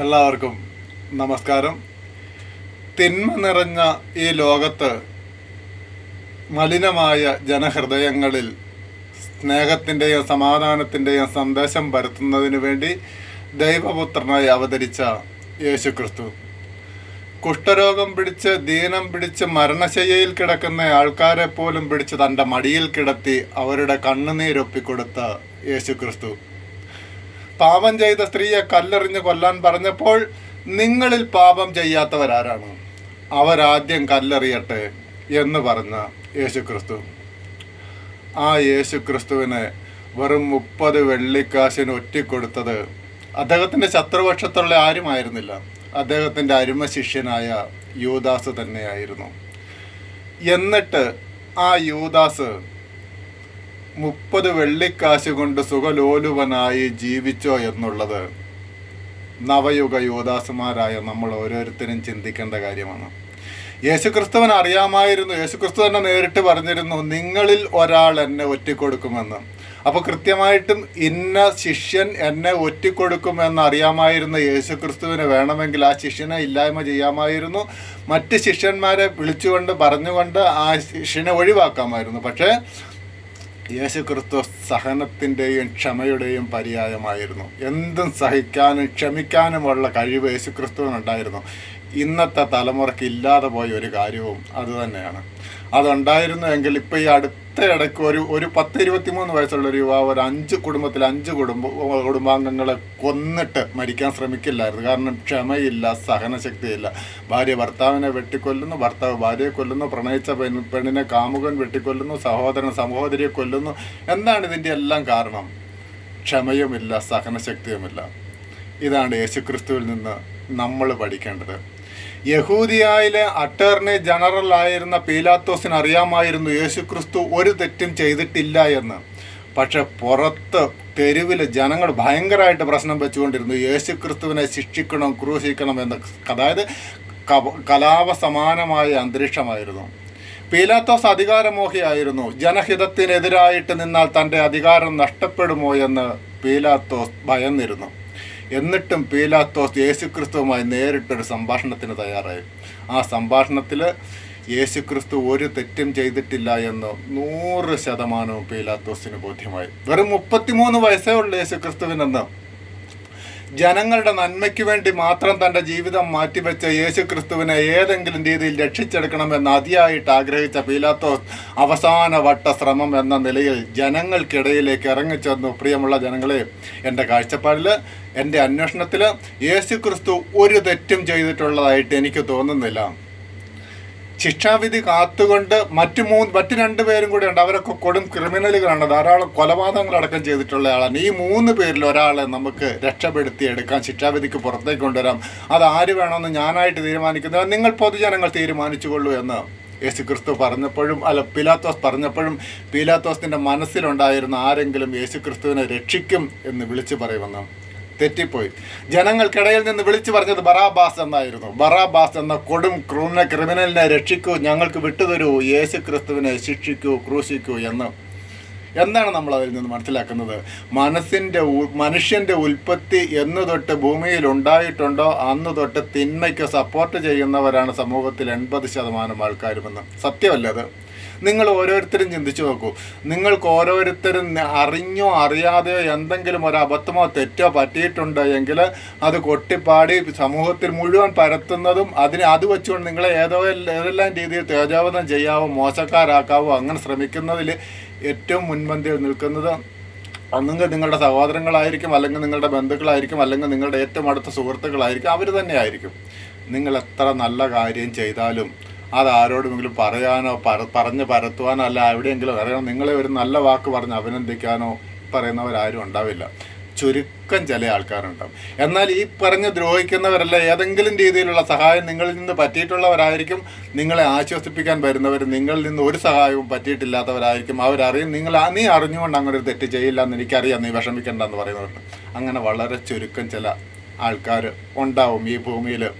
എല്ലാവർക്കും നമസ്കാരം. തിന്മ നിറഞ്ഞ ഈ ലോകത്ത് മലിനമായ ജനഹൃദയങ്ങളിൽ സ്നേഹത്തിന്റെയും സമാധാനത്തിന്റെയും സന്ദേശം പരത്തുന്നതിന് വേണ്ടി ദൈവപുത്രനായി അവതരിച്ച യേശു ക്രിസ്തു കുഷ്ഠരോഗം പിടിച്ച് ദീനം പിടിച്ച് മരണശയ്യയിൽ കിടക്കുന്ന ആൾക്കാരെ പോലും പിടിച്ച് തന്റെ മടിയിൽ കിടത്തി അവരുടെ കണ്ണുനീരൊപ്പിക്കൊടുത്ത യേശുക്രിസ്തു. പാപം ചെയ്ത സ്ത്രീയെ കല്ലെറിഞ്ഞ് കൊല്ലാൻ പറഞ്ഞപ്പോൾ നിങ്ങളിൽ പാപം ചെയ്യാത്തവരാരാണ്? അവരാദ്യം കല്ലെറിയട്ടെ എന്ന് പറഞ്ഞ യേശുക്രിസ്തു. ആ യേശുക്രിസ്തുവിനെ വെറും മുപ്പത് വെള്ളിക്കാശിന് ഒറ്റിക്കൊടുത്തത് അദ്ദേഹത്തിന്റെ ശത്രുപക്ഷത്തുള്ള ആരുമായിരുന്നില്ല. അദ്ദേഹത്തിന്റെ അരുമ ശിഷ്യനായ യൂദാസ് തന്നെയായിരുന്നു. എന്നിട്ട് ആ യൂദാസ് മുപ്പത് വെള്ളിക്കാശ് കൊണ്ട് സുഖലോലുവനായി ജീവിച്ചോ എന്നുള്ളത് നവയുഗ യോദാസുമാരായ നമ്മൾ ഓരോരുത്തരും ചിന്തിക്കേണ്ട കാര്യമാണ്. യേശുക്രിസ്തുവൻ അറിയാമായിരുന്നു. യേശുക്രിസ്തു തന്നെ നേരിട്ട് പറഞ്ഞിരുന്നു നിങ്ങളിൽ ഒരാൾ എന്നെ ഒറ്റിക്കൊടുക്കുമെന്ന്. അപ്പോൾ കൃത്യമായിട്ടും ഇന്ന ശിഷ്യൻ എന്നെ ഒറ്റിക്കൊടുക്കുമെന്ന് അറിയാമായിരുന്ന യേശുക്രിസ്തുവിന് വേണമെങ്കിൽ ആ ശിഷ്യനെ ഇല്ലായ്മ ചെയ്യാമായിരുന്നു. മറ്റ് ശിഷ്യന്മാരെ വിളിച്ചുകൊണ്ട് പറഞ്ഞുകൊണ്ട് ആ ശിഷ്യനെ ഒഴിവാക്കാമായിരുന്നു. പക്ഷേ യേശുക്രിസ്തു സഹനത്തിന്റെയും ക്ഷമയുടെയും പര്യായമായിരുന്നു. എന്തും സഹിക്കാനും ക്ഷമിക്കാനുമുള്ള കഴിവ് യേശുക്രിസ്തുവിനുണ്ടായിരുന്നു. ഇന്നത്തെ തലമുറയ്ക്ക് ഇല്ലാതെ പോയ ഒരു കാര്യവും അതുതന്നെയാണ് അതുണ്ടായിരുന്നു എങ്കിൽ ഇപ്പോൾ ഈ അടുത്ത ഇടയ്ക്ക് ഒരു ഒരു പത്ത് ഇരുപത്തി മൂന്ന് വയസ്സുള്ള ഒരു യുവാവ് ഒരു അഞ്ച് കുടുംബത്തിൽ അഞ്ച് കുടുംബ കുടുംബാംഗങ്ങളെ കൊന്നിട്ട് മരിക്കാൻ ശ്രമിക്കില്ലായിരുന്നു. കാരണം ക്ഷമയില്ല സഹനശക്തിയില്ല. ഭാര്യ ഭർത്താവിനെ വെട്ടിക്കൊല്ലുന്നു ഭർത്താവ് ഭാര്യയെ കൊല്ലുന്നു പ്രണയിച്ച പെൺ പെണ്ണിനെ കാമുകൻ വെട്ടിക്കൊല്ലുന്നു സഹോദരൻ സഹോദരിയെ കൊല്ലുന്നു. എന്താണ് ഇതിന്റെ എല്ലാം കാരണം? ക്ഷമയുമില്ല സഹനശക്തിയുമില്ല. ഇതാണ് യേശുക്രിസ്തുവിൽ നിന്ന് നമ്മൾ പഠിക്കേണ്ടത്. യഹൂദിയായിലെ അട്ടേർണി ജനറൽ ആയിരുന്ന പീലാത്തോസിന് അറിയാമായിരുന്നു യേശുക്രിസ്തു ഒരു തെറ്റും ചെയ്തിട്ടില്ല എന്ന്. പക്ഷെ പുറത്ത് തെരുവിൽ ജനങ്ങൾ ഭയങ്കരമായിട്ട് പ്രശ്നം വെച്ചുകൊണ്ടിരുന്നു. യേശുക്രിസ്തുവിനെ ശിക്ഷിക്കണം ക്രൂശിക്കണം എന്ന് അതായത് കലാപ സമാനമായ അന്തരീക്ഷമായിരുന്നു. പീലാത്തോസ് അധികാരമോഹിയായിരുന്നു ജനഹിതത്തിനെതിരായിട്ട് നിന്നാൽ തന്റെ അധികാരം നഷ്ടപ്പെടുമോ എന്ന് പീലാത്തോസ് ഭയന്നിരുന്നു. എന്നിട്ടും പീലാത്തോസ് യേശുക്രിസ്തുവുമായി നേരിട്ടൊരു സംഭാഷണത്തിന് തയ്യാറായി. ആ സംഭാഷണത്തിൽ യേശുക്രിസ്തു ഒരു തെറ്റും ചെയ്തിട്ടില്ല എന്ന് നൂറ് ശതമാനവും പീലാത്തോസിന് ബോധ്യമായി. വെറും മുപ്പത്തിമൂന്ന് വയസ്സേ ഉള്ളൂ യേശുക്രിസ്തുവിനെന്ന്. ജനങ്ങളുടെ നന്മയ്ക്ക് വേണ്ടി മാത്രം തന്റെ ജീവിതം മാറ്റിവെച്ച യേശു ക്രിസ്തുവിനെ ഏതെങ്കിലും രീതിയിൽ രക്ഷിച്ചെടുക്കണമെന്ന് അതിയായിട്ട് ആഗ്രഹിച്ച പീലാത്തോസ് അവസാന വട്ട ശ്രമം എന്ന നിലയിൽ ജനങ്ങൾക്കിടയിലേക്ക് ഇറങ്ങിച്ചെന്നു. പ്രിയമുള്ള ജനങ്ങളെ എന്റെ കാഴ്ചപ്പാടിൽ എന്റെ അന്വേഷണത്തിൽ യേശു ക്രിസ്തു ഒരു തെറ്റും ചെയ്തിട്ടുള്ളതായിട്ട് എനിക്ക് തോന്നുന്നില്ല. ശിക്ഷാവിധി കാത്തുകൊണ്ട് മറ്റു മൂന്ന് മറ്റു രണ്ട് പേരും കൂടെ ഉണ്ട്. അവരൊക്കെ കൊടും ക്രിമിനലുകളാണ്. ധാരാളം കൊലപാതകങ്ങളടക്കം ചെയ്തിട്ടുള്ള ആളാണ്. ഈ മൂന്ന് പേരിൽ ഒരാളെ നമുക്ക് രക്ഷപ്പെടുത്തി എടുക്കാൻ ശിക്ഷാവിധിക്ക് പുറത്തേക്ക് കൊണ്ടുവരാം. അത് ആര് വേണമെന്ന് ഞാനായിട്ട് തീരുമാനിക്കുന്നത് നിങ്ങൾ പൊതുജനങ്ങൾ തീരുമാനിച്ചുകൊള്ളൂ എന്ന് യേശു ക്രിസ്തു പറഞ്ഞപ്പോഴും അല്ല പീലാത്തോസ് പറഞ്ഞപ്പോഴും പീലാത്തോസിന്റെ മനസ്സിലുണ്ടായിരുന്ന ആരെങ്കിലും യേശു ക്രിസ്തുവിനെ രക്ഷിക്കും എന്ന് വിളിച്ചു പറയുമെന്ന് തെറ്റിപ്പോയി. ജനങ്ങൾക്കിടയിൽ നിന്ന് വിളിച്ചു പറഞ്ഞത് ബറാബാസ് എന്നായിരുന്നു. ബറാബാസ് എന്ന കൊടും ക്രൂന ക്രിമിനലിനെ രക്ഷിക്കൂ ഞങ്ങൾക്ക് വിട്ടുതരൂ യേശു ക്രിസ്തുവിനെ ശിക്ഷിക്കൂ ക്രൂശിക്കൂ എന്ന്. എന്താണ് നമ്മൾ അതിൽ നിന്ന് മനസ്സിലാക്കുന്നത്. മനസ്സിന്റെ മനുഷ്യന്റെ ഉൽപ്പത്തി എന്ന് തൊട്ട് ഭൂമിയിൽ ഉണ്ടായിട്ടുണ്ടോ അന്ന് തൊട്ട് തിന്മയ്ക്ക് സപ്പോർട്ട് ചെയ്യുന്നവരാണ് സമൂഹത്തിൽ എൺപത് ശതമാനം ആൾക്കാരുമെന്ന്. സത്യമല്ല അത്? നിങ്ങൾ ഓരോരുത്തരും ചിന്തിച്ചു നോക്കൂ. നിങ്ങൾക്ക് ഓരോരുത്തരും അറിഞ്ഞോ അറിയാതെയോ എന്തെങ്കിലും ഒരു അബദ്ധമോ തെറ്റോ പറ്റിയിട്ടുണ്ട് എങ്കിൽ അത് കൊട്ടിപ്പാടി സമൂഹത്തിൽ മുഴുവൻ പരത്തുന്നതും അതിനെ അത് വെച്ചുകൊണ്ട് നിങ്ങളെ ഏതോ ഏതെല്ലാം രീതിയിൽ തേജോവധം ചെയ്യാവോ മോശക്കാരാക്കാവോ അങ്ങനെ ശ്രമിക്കുന്നതിൽ ഏറ്റവും മുൻപന്തിയിൽ നിൽക്കുന്നത് ഒന്നുകിൽ നിങ്ങളുടെ സഹോദരങ്ങളായിരിക്കും അല്ലെങ്കിൽ നിങ്ങളുടെ ബന്ധുക്കളായിരിക്കും അല്ലെങ്കിൽ നിങ്ങളുടെ ഏറ്റവും അടുത്ത സുഹൃത്തുക്കളായിരിക്കും അവർ തന്നെയായിരിക്കും. നിങ്ങൾ എത്ര നല്ല കാര്യം ചെയ്താലും അത് ആരോടുമെങ്കിലും പറയാനോ പറ പറഞ്ഞ് പരത്തുവാനോ അല്ല എവിടെയെങ്കിലും അറിയണം നിങ്ങളെ ഒരു നല്ല വാക്ക് പറഞ്ഞ് അഭിനന്ദിക്കാനോ പറയുന്നവരാരും ഉണ്ടാവില്ല. ചുരുക്കം ചില ആൾക്കാരുണ്ടാവും. എന്നാൽ ഈ പറഞ്ഞ് ദ്രോഹിക്കുന്നവരല്ല ഏതെങ്കിലും രീതിയിലുള്ള സഹായം നിങ്ങളിൽ നിന്ന് പറ്റിയിട്ടുള്ളവരായിരിക്കും. നിങ്ങളെ ആശ്വസിപ്പിക്കാൻ വരുന്നവർ നിങ്ങളിൽ നിന്ന് ഒരു സഹായവും പറ്റിയിട്ടില്ലാത്തവരായിരിക്കും. അവരറിയും നിങ്ങൾ നീ അറിഞ്ഞുകൊണ്ട് അങ്ങനെ ഒരു തെറ്റ് ചെയ്യില്ല എന്ന് എനിക്കറിയാം നീ വിഷമിക്കണ്ട എന്ന് പറയുന്നവരുണ്ട്. അങ്ങനെ വളരെ ചുരുക്കം ചില ആൾക്കാർ ഉണ്ടാവും ഈ ഭൂമിയിൽ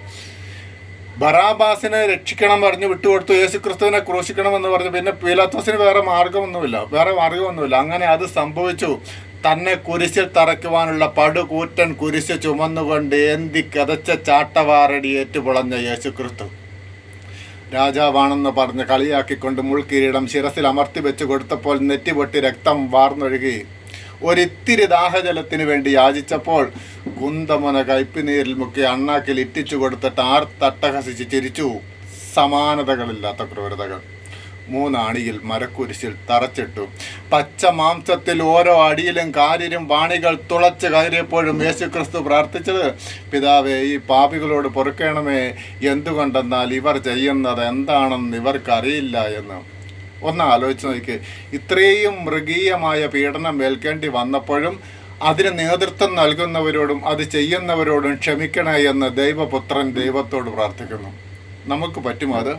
ബറാബാസിനെ രക്ഷിക്കണം പറഞ്ഞ് വിട്ടുകൊടുത്തു യേശു ക്രിസ്തുവിനെ ക്രൂശിക്കണമെന്ന് പറഞ്ഞു പിന്നെ പീലാത്തോസിന് വേറെ മാർഗമൊന്നുമില്ല വേറെ മാർഗമൊന്നുമില്ല. അങ്ങനെ അത് സംഭവിച്ചു. തന്നെ കുരിശിൽ തറയ്ക്കുവാനുള്ള പടുകൂറ്റൻ കുരിശ് ചുമന്നുകൊണ്ട് എന്തി കതച്ച ചാട്ടവാറടി ഏറ്റുപുളഞ്ഞ യേശുക്രിസ്തു. രാജാവാണെന്ന് പറഞ്ഞ് കളിയാക്കിക്കൊണ്ട് മുൾക്കിരീടം ശിരസിൽ അമർത്തി വെച്ച് കൊടുത്തപ്പോൾ നെറ്റിപൊട്ടി രക്തം വാർന്നൊഴുകി. ഒരിത്തിരി ദാഹജലത്തിന് വേണ്ടി യാചിച്ചപ്പോൾ കുന്തമുന കയ്പിനീരിൽ മുക്കി അണ്ണാക്കിൽ ഇറ്റിച്ചു കൊടുത്തിട്ട് ആർ തട്ടഹസിച്ച് ചിരിച്ചു. സമാനതകളില്ലാത്ത ക്രൂരതകൾ. മൂന്നാണിയിൽ മരക്കുരിശിൽ തറച്ചിട്ടു. പച്ച മാംസത്തിൽ ഓരോ അടിയിലും കാരിരും വാണികൾ തുളച്ച് കയറിയപ്പോഴും യേശുക്രിസ്തു പ്രാർത്ഥിച്ചത് പിതാവേ ഈ പാപികളോട് പൊറുക്കണമേ. എന്തുകൊണ്ടെന്നാൽ ഇവർ ചെയ്യുന്നത് എന്താണെന്ന് ഇവർക്കറിയില്ല എന്ന്. ഒന്ന് ആലോചിച്ച് നോക്കി ഇത്രയും മൃഗീയമായ പീഡനം ഏൽക്കേണ്ടി വന്നപ്പോഴും അതിന് നേതൃത്വം നൽകുന്നവരോടും അത് ചെയ്യുന്നവരോടും ക്ഷമിക്കണേ എന്ന് ദൈവപുത്രൻ ദൈവത്തോട് പ്രാർത്ഥിക്കുന്നു. നമുക്ക് പറ്റുമോ അത്?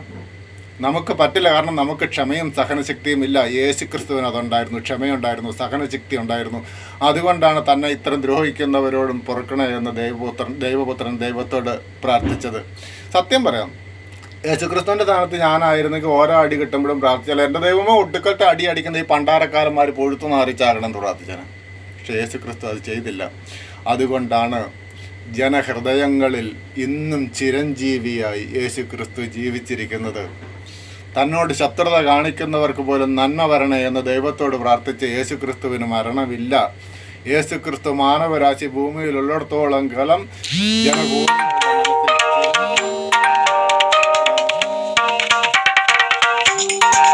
നമുക്ക് പറ്റില്ല കാരണം നമുക്ക് ക്ഷമയും സഹനശക്തിയും ഇല്ല. യേശു ക്രിസ്തുവിന് അതുണ്ടായിരുന്നു. ക്ഷമയുണ്ടായിരുന്നു. സഹനശക്തി ഉണ്ടായിരുന്നു. അതുകൊണ്ടാണ് തന്നെ ഇത്തരം ദ്രോഹിക്കുന്നവരോടും പൊറുക്കണേ എന്ന് ദൈവപുത്രൻ ദൈവപുത്രൻ ദൈവത്തോട് പ്രാർത്ഥിച്ചത്. സത്യം പറയാം. യേശുക്രിസ്തുവിന്റെ സ്ഥാനത്ത് ഞാനായിരുന്നെങ്കിൽ ഓരോ അടി കിട്ടുമ്പോഴും പ്രാർത്ഥിച്ചാൽ എന്റെ ദൈവമോ ഒടുക്കത്തെ അടി അടിക്കുന്ന ഈ പണ്ടാരക്കാരന്മാർ പൊഴുത്തു നാറിച്ചാകണം ചാരണം പ്രാർത്ഥിച്ചാണ് പക്ഷെ യേശുക്രിസ്തു അത് ചെയ്തില്ല. അതുകൊണ്ടാണ് ജനഹൃദയങ്ങളിൽ ഇന്നും ചിരഞ്ജീവിയായി യേശുക്രിസ്തു ജീവിച്ചിരിക്കുന്നത്. തന്നോട് ശത്രുത കാണിക്കുന്നവർക്ക് പോലും നന്മ വരണേ എന്ന് ദൈവത്തോട് പ്രാർത്ഥിച്ച യേശുക്രിസ്തുവിന് മരണമില്ല. യേശുക്രിസ്തു മാനവരാശി ഭൂമിയിലുള്ളിടത്തോളം കാലം ജനകൂട്ടം